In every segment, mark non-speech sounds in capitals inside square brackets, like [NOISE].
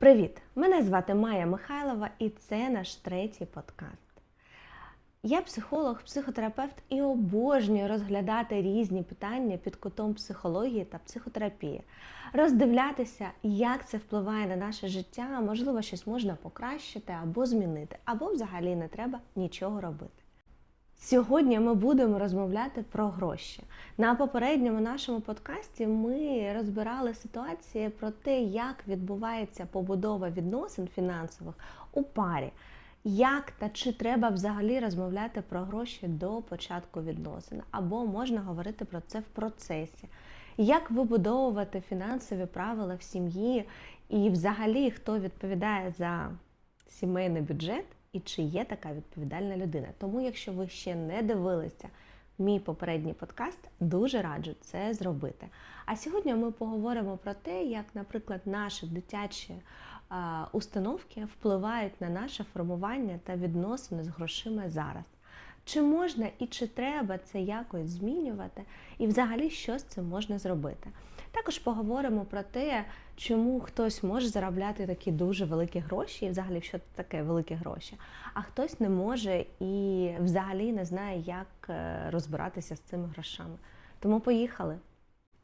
Привіт! Мене звати Майя Михайлова і це наш третій подкаст. Я психолог, психотерапевт і обожнюю розглядати різні питання під кутом психології та психотерапії, роздивлятися, як це впливає на наше життя, можливо, щось можна покращити або змінити, або взагалі не треба нічого робити. Сьогодні ми будемо розмовляти про гроші. На попередньому нашому подкасті ми розбирали ситуації про те, як відбувається побудова відносин фінансових у парі. Як та чи треба взагалі розмовляти про гроші до початку відносин, або можна говорити про це в процесі, як вибудовувати фінансові правила в сім'ї, і взагалі хто відповідає за сімейний бюджет, і чи є така відповідальна людина. Тому, якщо ви ще не дивилися мій попередній подкаст, дуже раджу це зробити. А сьогодні ми поговоримо про те, як, наприклад, наші дитячі установки впливають на наше формування та відносини з грошима зараз. Чи можна і чи треба це якось змінювати, і взагалі що з цим можна зробити? Також поговоримо про те, чому хтось може заробляти такі дуже великі гроші, і взагалі що таке великі гроші, а хтось не може і взагалі не знає, як е, розбиратися з цими грошами. Тому поїхали.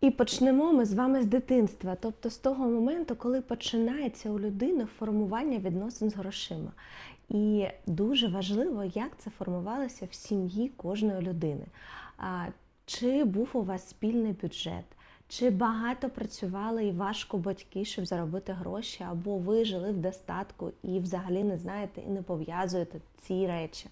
І почнемо ми з вами з дитинства, тобто з того моменту, коли починається у людини формування відносин з грошима. І дуже важливо, як це формувалося в сім'ї кожної людини. Чи був у вас спільний бюджет? Чи багато працювали і важко батьки, щоб заробити гроші, або ви жили в достатку і взагалі не знаєте і не пов'язуєте ці речі?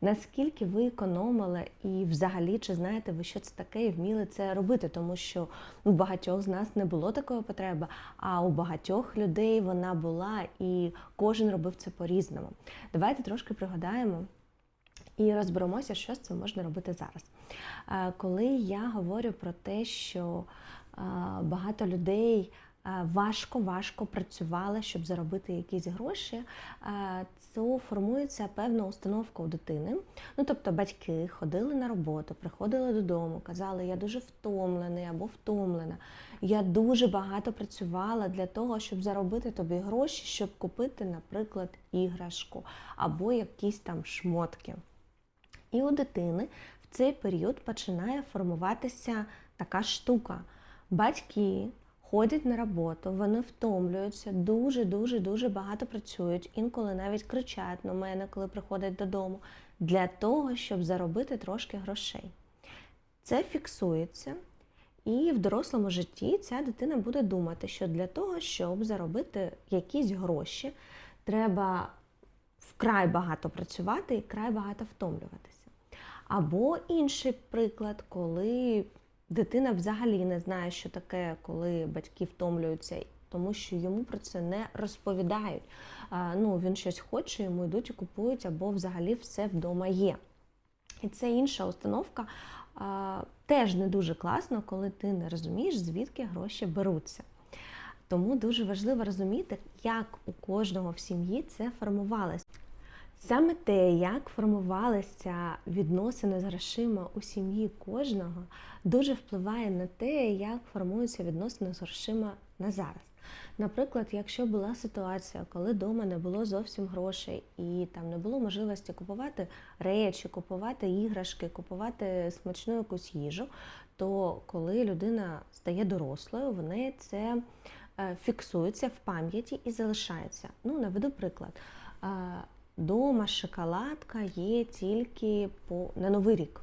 Наскільки ви економили і взагалі чи знаєте ви, що це таке, і вміли це робити? Тому що у багатьох з нас не було такої потреби, а у багатьох людей вона була, і кожен робив це по-різному. Давайте трошки пригадаємо. І розберемося, що з цим можна робити зараз. Коли я говорю про те, що багато людей важко-важко працювали, щоб заробити якісь гроші, то формується певна установка у дитини. Ну, тобто батьки ходили на роботу, приходили додому, казали, я дуже втомлений або втомлена. Я дуже багато працювала для того, щоб заробити тобі гроші, щоб купити, наприклад, іграшку або якісь там шмотки. І у дитини в цей період починає формуватися така штука. Батьки ходять на роботу, вони втомлюються, дуже-дуже дуже багато працюють, інколи навіть кричать на мене, коли приходять додому, для того, щоб заробити трошки грошей. Це фіксується. І в дорослому житті ця дитина буде думати, що для того, щоб заробити якісь гроші, треба вкрай багато працювати і вкрай багато втомлюватися. Або інший приклад, коли дитина взагалі не знає, що таке, коли батьки втомлюються, тому що йому про це не розповідають. Ну, Він щось хоче, йому йдуть і купують, або взагалі все вдома є. І це інша установка. Теж не дуже класно, коли ти не розумієш, звідки гроші беруться. Тому дуже важливо розуміти, як у кожного в сім'ї це формувалося. Саме те, як формувалися відносини з грошима у сім'ї кожного, дуже впливає на те, як формуються відносини з грошима на зараз. Наприклад, якщо була ситуація, коли вдома не було зовсім грошей і там не було можливості купувати речі, купувати іграшки, купувати смачну якусь їжу, то коли людина стає дорослою, в неї це е, фіксується в пам'яті і залишається. Ну, наведу приклад. Дома шоколадка є тільки по, на Новий рік.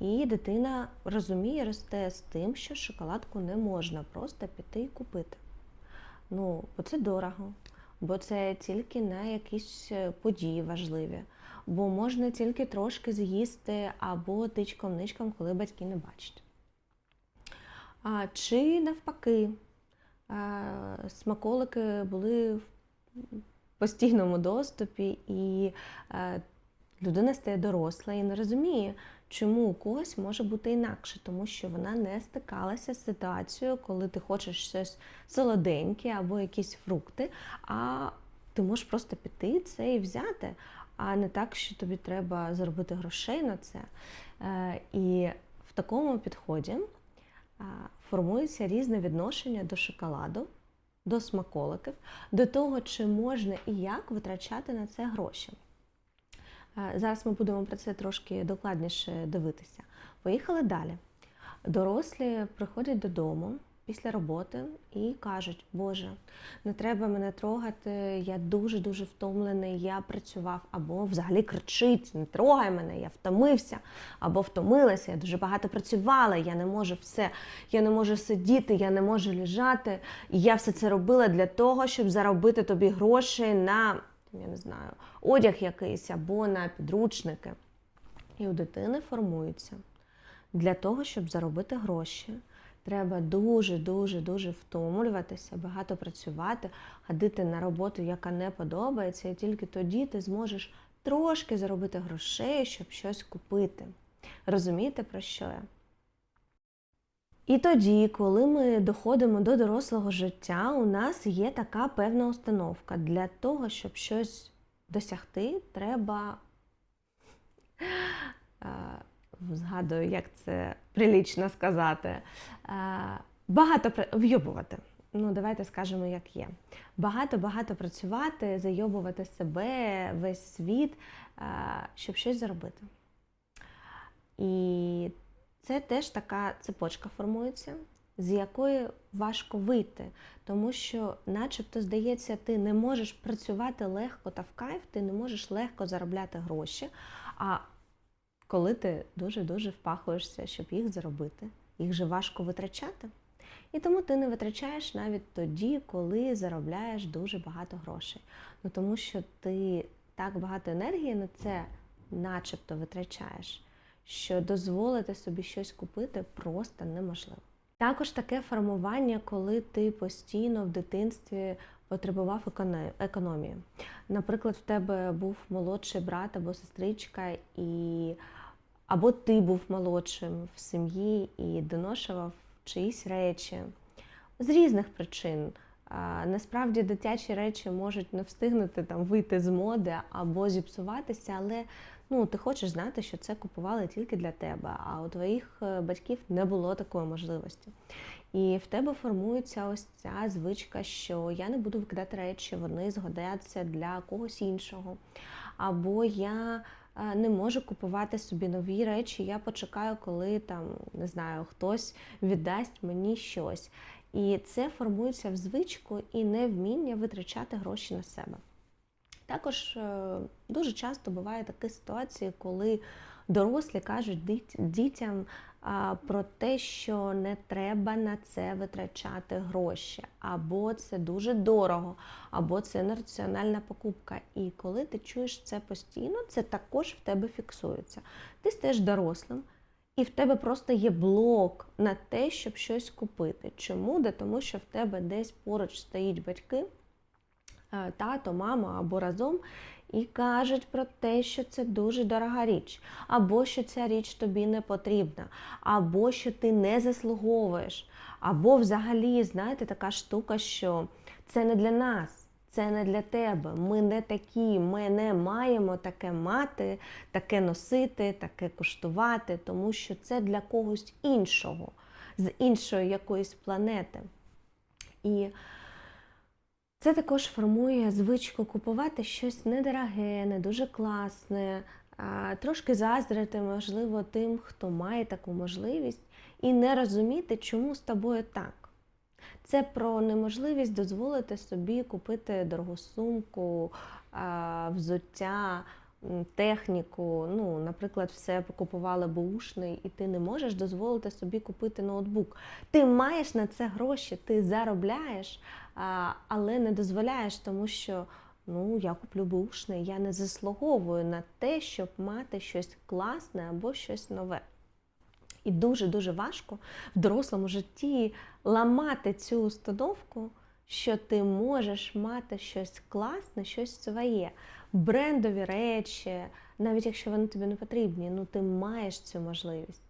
І дитина розуміє, росте з тим, що шоколадку не можна просто піти і купити. Ну, бо це дорого, бо це тільки на якісь е, події важливі, бо можна тільки трошки з'їсти або тичком-ничком, коли батьки не бачать. А, Чи навпаки, а, смаколики були постійному доступі, і е, людина стає доросла і не розуміє, чому у когось може бути інакше, тому що вона не стикалася з ситуацією, коли ти хочеш щось солоденьке або якісь фрукти, а ти можеш просто піти це і взяти, а не так, що тобі треба заробити грошей на це. Е, і в такому підході формується різне відношення до шоколаду до смаколиків, до того, чи можна і як витрачати на це гроші. Е, Зараз ми будемо про це трошки докладніше дивитися. Поїхали далі. Дорослі приходять додому після роботи і кажуть: Боже, не треба мене трогати, я дуже-дуже втомлений, я працював, або взагалі кричить: не трогай мене, я втомився, або втомилася, я дуже багато працювала, я не можу все, я не можу сидіти, я не можу лежати. І я все це робила для того, щоб заробити тобі гроші на, я не знаю, одяг якийсь або на підручники. І у дитини формується. Для того, щоб заробити гроші, треба дуже-дуже дуже втомлюватися, багато працювати, ходити на роботу, яка не подобається, і тільки тоді ти зможеш трошки заробити грошей, щоб щось купити. Розумієте, про що я? І тоді, коли ми доходимо до дорослого життя, у нас є така певна установка. Для того, щоб щось досягти, треба. Згадую, як це прилічно сказати. е, Багато вйобувати. Ну, давайте скажемо, як є. Багато-багато працювати, зайобувати себе, весь світ, е, щоб щось заробити. І це теж така цепочка формується, з якої важко вийти, тому що, начебто, здається, ти не можеш працювати легко та в кайф, ти не можеш легко заробляти гроші. А коли ти дуже-дуже впахуєшся, щоб їх заробити, їх же важко витрачати. І тому ти не витрачаєш навіть тоді, коли заробляєш дуже багато грошей. Ну тому що ти так багато енергії на це начебто витрачаєш, що дозволити собі щось купити просто неможливо. Також таке формування, коли ти постійно в дитинстві потребував економії. Наприклад, в тебе був молодший брат або сестричка, і або ти був молодшим в сім'ї і доношував чиїсь речі з різних причин. Насправді дитячі речі можуть не встигнути там вийти з моди або зіпсуватися, але ну, ти хочеш знати, що це купували тільки для тебе, а у твоїх е, батьків не було такої можливості. І в тебе формується ось ця звичка, що я не буду викидати речі, вони згодяться для когось іншого. Або я не можу купувати собі нові речі, я почекаю, коли там не знаю, хтось віддасть мені щось. І це формується в звичку і невміння витрачати гроші на себе. Також е, дуже часто буває такі ситуації, коли дорослі кажуть дітям про те, що не треба на це витрачати гроші, або це дуже дорого, або це нераціональна покупка. І коли ти чуєш це постійно, це також в тебе фіксується. Ти стаєш дорослим. І в тебе просто є блок на те, щоб щось купити. Чому? Да тому що в тебе десь поруч стоїть батьки, е, тато, мама або разом, і кажуть про те, що це дуже дорога річ, або що ця річ тобі не потрібна, або що ти не заслуговуєш, або взагалі, знаєте, така штука, що це не для нас. Це не для тебе. Ми не такі, ми не маємо таке мати, таке носити, таке куштувати, тому що це для когось іншого, з іншої якоїсь планети. І це також формує звичку купувати щось недороге, не дуже класне, трошки заздрити, можливо, тим, хто має таку можливість, і не розуміти, чому з тобою так. Це про неможливість дозволити собі купити дорогу сумку, взуття, техніку. Ну, наприклад, все покупували бушний, і ти не можеш дозволити собі купити ноутбук. Ти маєш на це гроші, ти заробляєш, але не дозволяєш, тому що ну, я куплю бушний, я не заслуговую на те, щоб мати щось класне або щось нове. І дуже-дуже важко в дорослому житті ламати цю установку, що ти можеш мати щось класне, щось своє, брендові речі, навіть якщо вони тобі не потрібні, ну ти маєш цю можливість.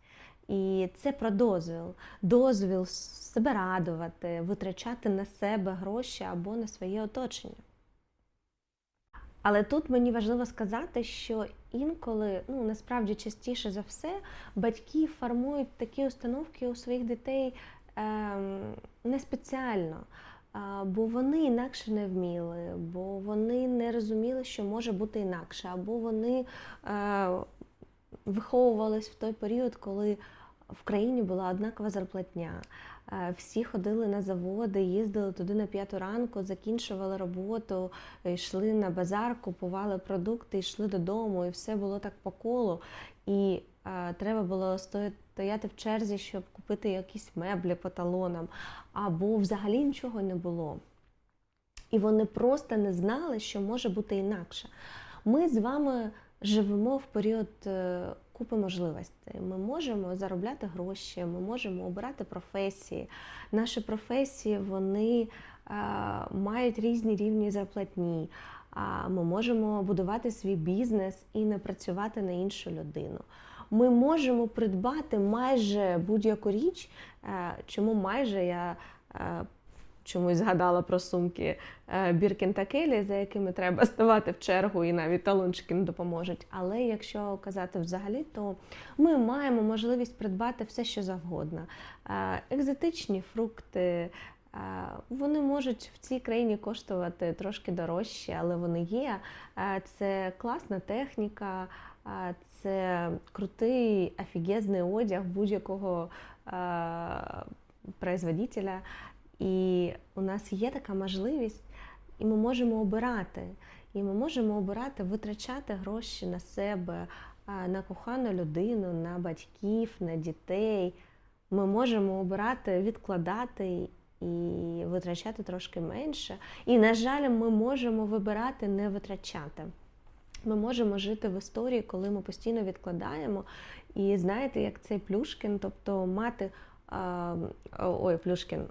І це про дозвіл. Дозвіл себе радувати, витрачати на себе гроші або на своє оточення. Але тут мені важливо сказати, що інколи, ну насправді частіше за все, батьки формують такі установки у своїх дітей ем, не спеціально. а, бо вони інакше не вміли, бо вони не розуміли, що може бути інакше, або вони е, виховувались в той період, коли в країні була однакова зарплатня. Е, Всі ходили на заводи, їздили туди на п'яту ранку, закінчували роботу, йшли на базар, купували продукти, йшли додому, і все було так по колу. І е, треба було стояти в черзі, щоб купити якісь меблі по талонам, або взагалі нічого не було. І вони просто не знали, що може бути інакше. Ми з вами живемо в період купи можливостей. Ми можемо заробляти гроші, ми можемо обирати професії. Наші професії вони е, мають різні рівні зарплатні. А ми можемо будувати свій бізнес і не працювати на іншу людину. Ми можемо придбати майже будь-яку річ. Е, Чому майже я е, чомусь згадала про сумки е, Біркін та Келі, за якими треба ставати в чергу, і навіть талончики не допоможуть. Але якщо казати взагалі, то ми маємо можливість придбати все, що завгодно. Е, Екзотичні фрукти. е, Вони можуть в цій країні коштувати трошки дорожче, але вони є. Е, Це класна техніка, е, це крутий офігезний одяг будь-якого е, производителя. І у нас є така можливість, і ми можемо обирати. І ми можемо обирати витрачати гроші на себе, на кохану людину, на батьків, на дітей. Ми можемо обирати відкладати і витрачати трошки менше. І, на жаль, ми можемо вибирати не витрачати. Ми можемо жити в історії, коли ми постійно відкладаємо. І знаєте, як цей Плюшкін, тобто мати ой, Плюшкін,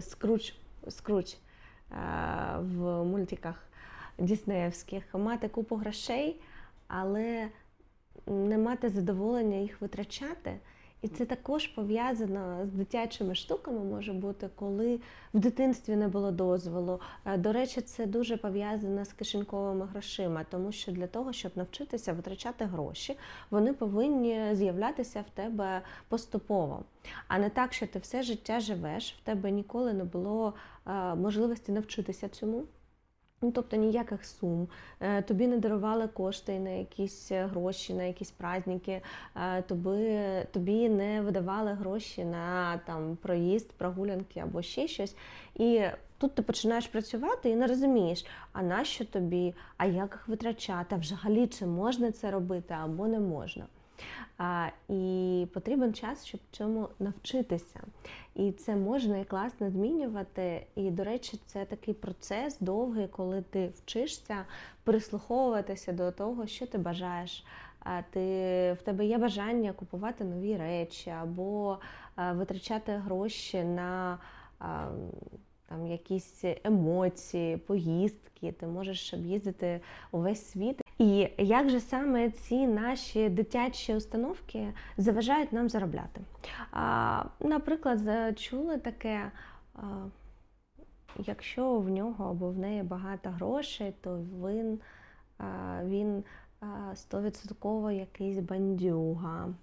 Скруч, Скруч в мультиках Діснеївських, мати купу грошей, але не мати задоволення їх витрачати. І це також пов'язано з дитячими штуками, може бути, коли в дитинстві не було дозволу. Е, До речі, це дуже пов'язано з кишеньковими грошима, тому що для того, щоб навчитися витрачати гроші, вони повинні з'являтися в тебе поступово. А не так, що ти все життя живеш, в тебе ніколи не було е, можливості навчитися цьому. Ну, тобто ніяких сум, Е, тобі не дарували кошти на якісь е, гроші, на якісь праздники, е, тобі, тобі не видавали гроші на там, проїзд, прогулянки або ще щось. І тут ти починаєш працювати і не розумієш, а нащо тобі, а як їх витрачати, а взагалі чи можна це робити або не можна. І потрібен час, щоб цьому навчитися. І це можна і класно змінювати. І, до речі, це такий процес довгий, коли ти вчишся прислуховуватися до того, що ти бажаєш. Ти, в тебе є бажання купувати нові речі або витрачати гроші на там, якісь емоції, поїздки. Ти можеш об'їздити увесь світ. І як же саме ці наші дитячі установки заважають нам заробляти? А, Наприклад, чули таке, якщо в нього або в неї багато грошей, то він, він а, стовідсотково якийсь бандюга.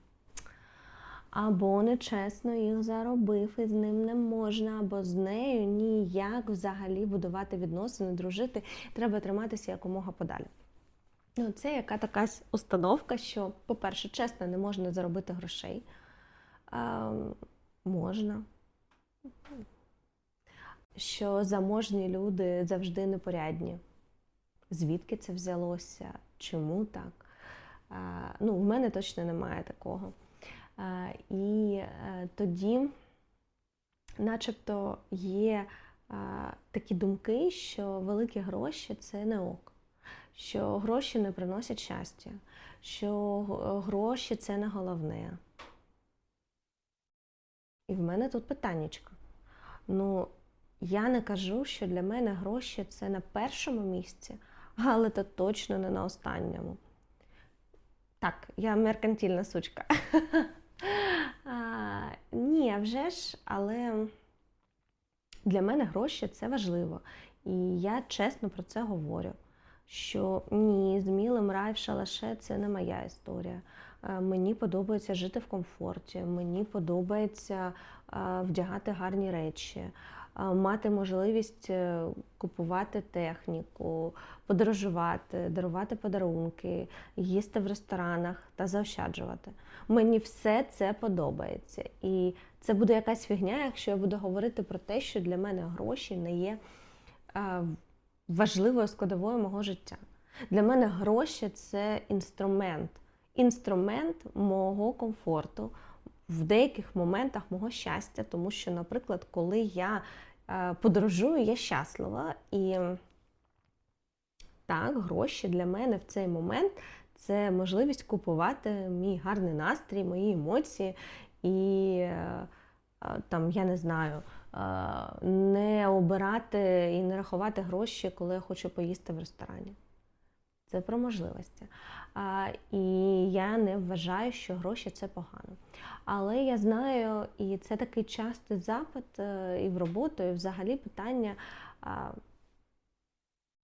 Або нечесно їх заробив, і з ним не можна, або з нею ніяк взагалі будувати відносини, дружити. Треба триматися якомога подалі. Ну, це яка така установка, що, по-перше, чесно, не можна заробити грошей. А, можна. Що заможні люди завжди непорядні. Звідки це взялося? Чому так? А, ну, в мене точно немає такого. І е, тоді, начебто, є такі думки, що великі гроші це не ок що гроші не приносять щастя, що гроші це не головне. І в мене тут питаннячко. Ну, я не кажу, що для мене гроші це на першому місці, але то точно не на останньому. Так, я меркантильна сучка. [LAUGHS] А, ні, вже ж, але для мене гроші це важливо. І я чесно про це говорю що ні, з мілим рай в шалаше це не моя історія. Е, Мені подобається жити в комфорті, мені подобається е, вдягати гарні речі. Мати можливість е, купувати техніку, подорожувати, дарувати подарунки, їсти в ресторанах та заощаджувати. Мені все це подобається. І це буде якась фігня, якщо я буду говорити про те, що для мене гроші не є е, важливою складовою мого життя. Для мене гроші це інструмент, інструмент мого комфорту в деяких моментах мого щастя, тому що, наприклад, коли я подорожую, я щаслива. І так, гроші для мене в цей момент це можливість купувати мій гарний настрій, мої емоції і е, там, я не знаю, не обирати і не рахувати гроші, коли я хочу поїсти в ресторані. Це про можливості. А, І я не вважаю, що гроші це погано. Але я знаю, і це такий частий запит е, і в роботу, і взагалі питання. А,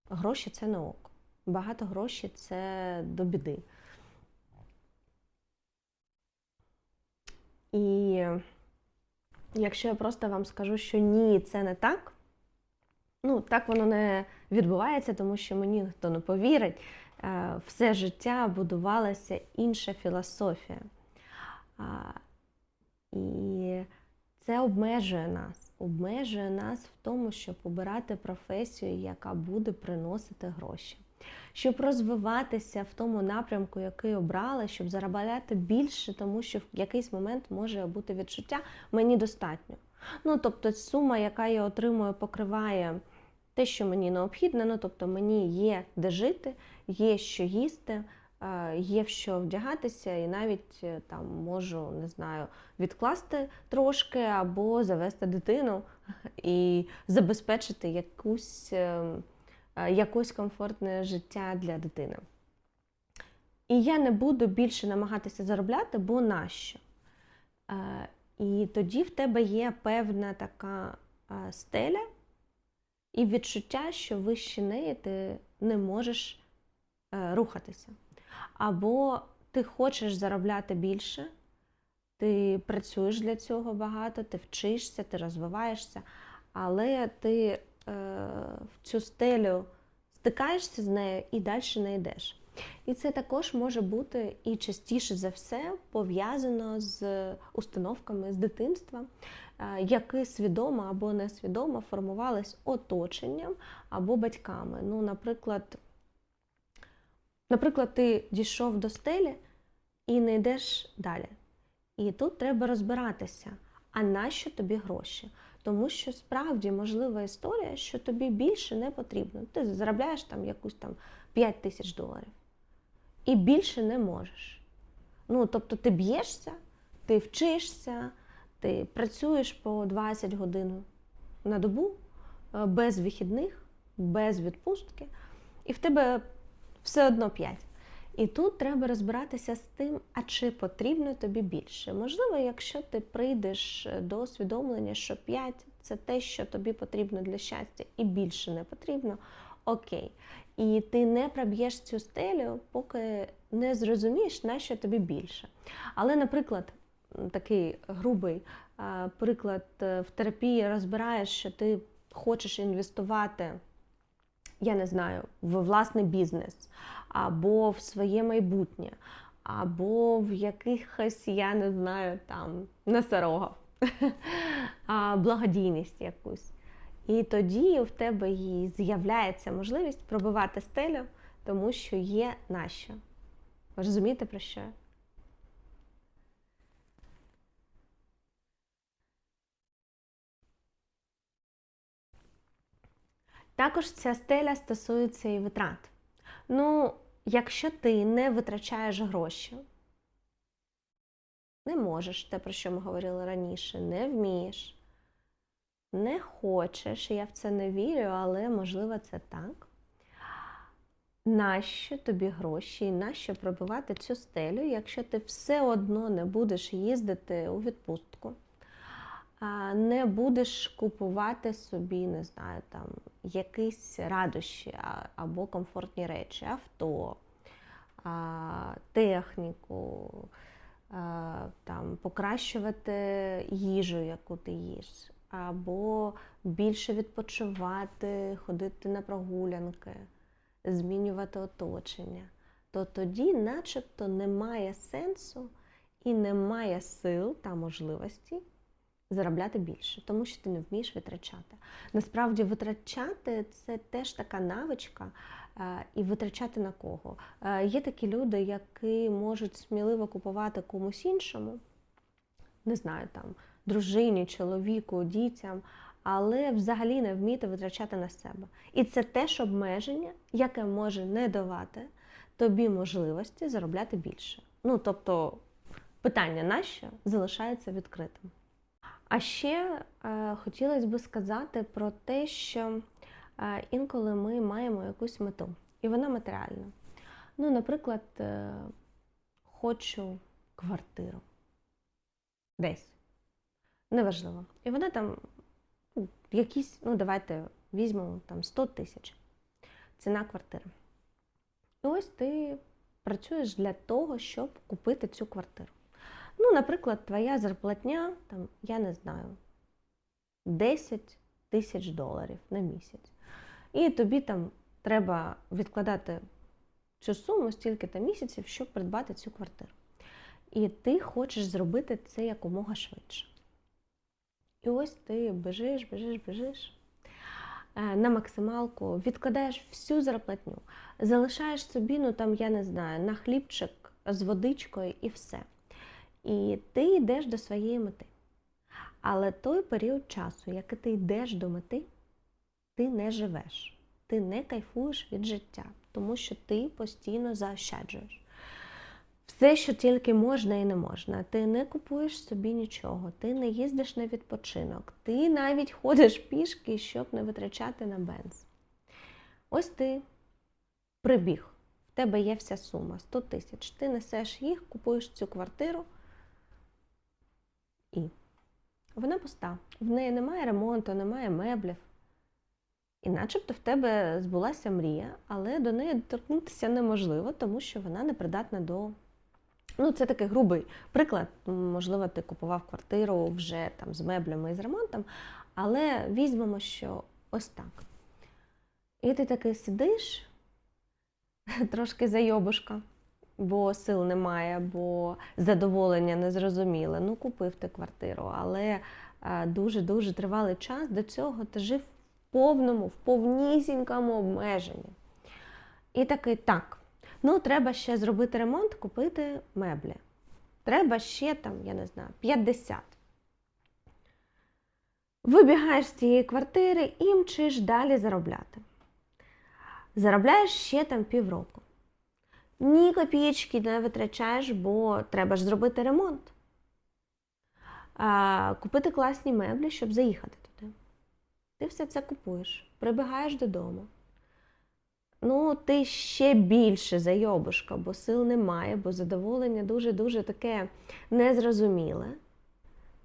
Гроші це не ок. Багато грошей це до біди. І якщо я просто вам скажу, що ні, це не так, ну так воно не відбувається, тому що мені ніхто не повірить. Е, все життя будувалася інша філософія. І це обмежує нас, обмежує нас в тому, щоб обирати професію, яка буде приносити гроші. Щоб розвиватися в тому напрямку, який обрала, щоб заробляти більше, тому що в якийсь момент може бути відчуття мені достатньо. Ну, тобто, сума, яка я отримую, покриває те, що мені необхідно, ну тобто мені є де жити, є що їсти, е, є в що вдягатися, і навіть е, там можу не знаю, відкласти трошки або завести дитину [LAUGHS] і забезпечити якусь, е, якось комфортне життя для дитини. І я не буду більше намагатися заробляти, бо нащо? І тоді в тебе є певна така стеля, і відчуття, що вище неї ти не можеш е, рухатися. Або ти хочеш заробляти більше, ти працюєш для цього багато, ти вчишся, ти розвиваєшся, але ти е, в цю стелю стикаєшся з нею і далі не йдеш. І це також може бути і частіше за все пов'язано з установками з дитинства, е, які свідомо або несвідомо формувались оточенням або батьками. Ну, Наприклад, наприклад, ти дійшов до стелі і не йдеш далі. І тут треба розбиратися, а нащо тобі гроші? Тому що справді можлива історія, що тобі більше не потрібно. Ти заробляєш там якусь там 5 тисяч доларів і більше не можеш. Ну, тобто ти б'єшся, ти вчишся, ти працюєш по 20 годин на добу, е, без вихідних, без відпустки, і в тебе все одно 5. І тут треба розбиратися з тим, а чи потрібно тобі більше. Можливо, якщо ти прийдеш до усвідомлення, що 5 це те, що тобі потрібно для щастя, і більше не потрібно, окей. І ти не проб'єш цю стелю, поки не зрозумієш, на що тобі більше. Але, наприклад, такий грубий приклад е, в терапії розбираєш, що ти хочеш інвестувати, я не знаю, в власний бізнес, або в своє майбутнє, або в якихось, я не знаю, там носорогів, [LAUGHS] благодійність якусь. І тоді в тебе і з'являється можливість пробивати стелю, тому що є нащо. Ви розумієте про що? Також ця стеля стосується і витрат. Ну, якщо ти не витрачаєш гроші, не можеш те, про що ми говорили раніше, не вмієш, не хочеш, я в це не вірю, але можливо це так. Нащо тобі гроші і нащо пробивати цю стелю, якщо ти все одно не будеш їздити у відпустку, не будеш купувати собі, не знаю, там якісь радощі або комфортні речі, авто, техніку, там, покращувати їжу, яку ти їш, або більше відпочивати, ходити на прогулянки, змінювати оточення, то тоді, начебто, немає сенсу і немає сил та можливості заробляти більше, тому що ти не вмієш витрачати. Насправді, витрачати це теж така навичка, е, і витрачати на кого. Е, Є такі люди, які можуть сміливо купувати комусь іншому, не знаю, там, дружині, чоловіку, дітям, але взагалі не вміти витрачати на себе. І це теж обмеження, яке може не давати тобі можливості заробляти більше. Ну, тобто, питання нащо залишається відкритим. А ще е, хотілося б сказати про те, що е, інколи ми маємо якусь мету, і вона матеріальна. Ну, наприклад, е, хочу квартиру десь. Неважливо. І вона там ну, якісь, ну давайте візьмемо там 100 тисяч. Ціна квартири. І ось ти працюєш для того, щоб купити цю квартиру. Ну, наприклад, твоя зарплатня, там, я не знаю, 10 тисяч доларів на місяць. І тобі там треба відкладати цю суму стільки-то місяців, щоб придбати цю квартиру. І ти хочеш зробити це якомога швидше. І ось ти біжиш, біжиш, біжиш е, на максималку, відкладаєш всю зарплатню, залишаєш собі, ну там, я не знаю, на хлібчик з водичкою і все. І ти йдеш до своєї мети. Але той період часу, який ти йдеш до мети, ти не живеш, ти не кайфуєш від життя, тому що ти постійно заощаджуєш. Все, що тільки можна і не можна. Ти не купуєш собі нічого, ти не їздиш на відпочинок, ти навіть ходиш пішки, щоб не витрачати на бенз. Ось ти прибіг, в тебе є вся сума 100 тисяч. Ти несеш їх, купуєш цю квартиру і вона пуста. В неї немає ремонту, немає меблів. І начебто в тебе збулася мрія, але до неї доторкнутися неможливо, тому що вона не придатна до. Ну, це такий грубий приклад. Можливо, ти купував квартиру вже там з меблями і з ремонтом, але візьмемо, що ось так. І ти такий сидиш, [LAUGHS] трошки зайобушка, бо сил немає, бо задоволення незрозуміле. Ну, купив ти квартиру, але дуже-дуже тривалий час до цього ти жив в повному, в повнісінькому обмеженні. І такий так. Ну, треба ще зробити ремонт, купити меблі. Треба ще там, я не знаю, 50. Вибігаєш з цієї квартири і мчиш далі заробляти. Заробляєш ще там півроку. Ні копійки не витрачаєш, бо треба ж зробити ремонт. А, Купити класні меблі, щоб заїхати туди. Ти все це купуєш, прибігаєш додому. Ну, ти ще більше зайобушка, бо сил немає, бо задоволення дуже-дуже таке незрозуміле.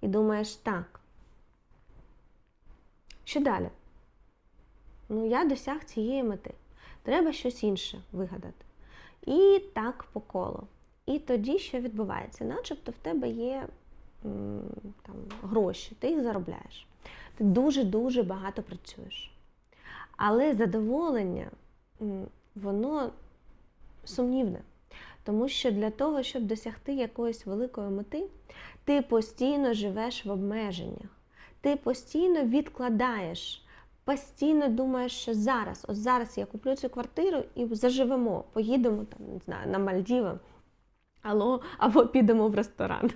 І думаєш, так. Що далі? Ну, я досяг цієї мети. Треба щось інше вигадати. І так по колу. І тоді що відбувається? Начебто в тебе є там, гроші, ти їх заробляєш. Ти дуже-дуже багато працюєш. Але задоволення воно сумнівне. Тому що для того, щоб досягти якоїсь великої мети, ти постійно живеш в обмеженнях, ти постійно відкладаєш, постійно думаєш, що зараз, ось зараз я куплю цю квартиру і заживемо, поїдемо там, не знаю, на Мальдіви або, або підемо в ресторан.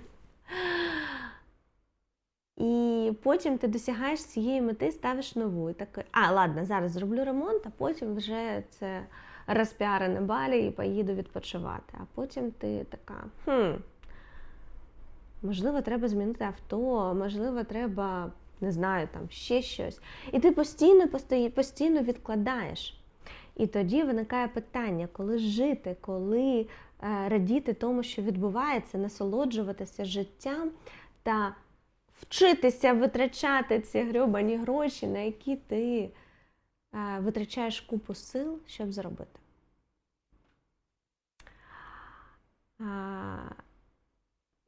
І потім ти досягаєш цієї мети, ставиш нову. І такий, а, ладно, зараз зроблю ремонт, а потім вже це розпіарене балі і поїду відпочивати. А потім ти така, хм, можливо, треба змінити авто, можливо, треба, не знаю, там ще щось. І ти постійно, постійно відкладаєш. І тоді виникає питання, коли жити, коли е, радіти тому, що відбувається, насолоджуватися життям та вчитися витрачати ці грьобані гроші, на які ти е, витрачаєш купу сил, щоб заробити.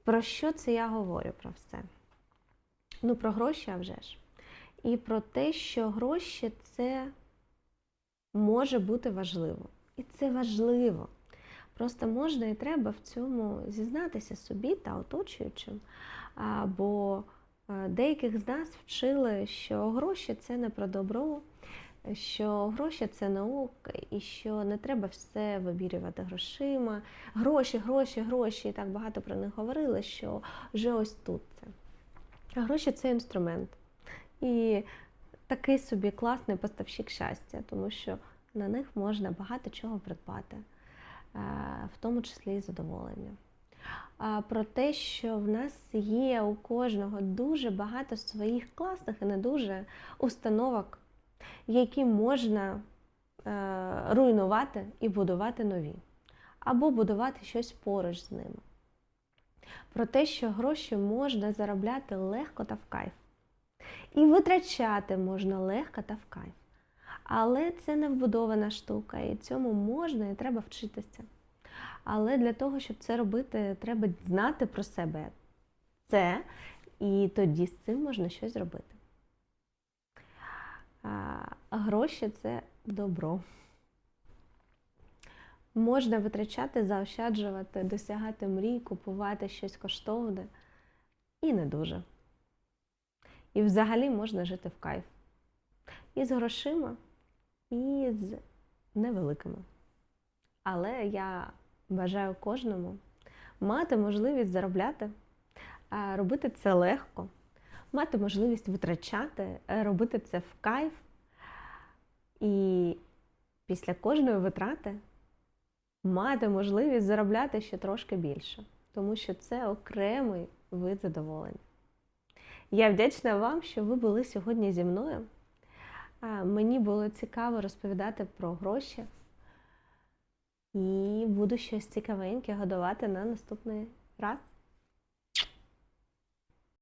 Про що це я говорю про все? Ну, про гроші, а вже ж. і про те, що гроші це може бути важливо. І це важливо. Просто можна і треба в цьому зізнатися собі та оточуючим. Бо е, деяких з нас вчили, що гроші це не про добро, що гроші це наука, і що не треба все вибірювати грошима. Гроші, гроші, гроші. І так багато про них говорили, що вже ось тут це. А гроші це інструмент. І такий собі класний поставщик щастя, тому що на них можна багато чого придбати, е, в тому числі і задоволення. Про те, що в нас є у кожного дуже багато своїх класних і не дуже установок, які можна е, руйнувати і будувати нові, або будувати щось поруч з ними. Про те, що гроші можна заробляти легко та в кайф. І витрачати можна легко та в кайф. Але це не вбудована штука, і цьому можна і треба вчитися. Але для того, щоб це робити, треба знати про себе це, і тоді з цим можна щось зробити. Гроші це добро. Можна витрачати, заощаджувати, досягати мрій, купувати щось коштовне і не дуже. І взагалі можна жити в кайф. І з грошима, і з невеликими. Але я бажаю кожному мати можливість заробляти, робити це легко, мати можливість витрачати, робити це в кайф. І після кожної витрати мати можливість заробляти ще трошки більше, тому що це окремий вид задоволення. Я вдячна вам, що ви були сьогодні зі мною. Мені було цікаво розповідати про гроші. І буду щось цікавеньке годувати на наступний раз.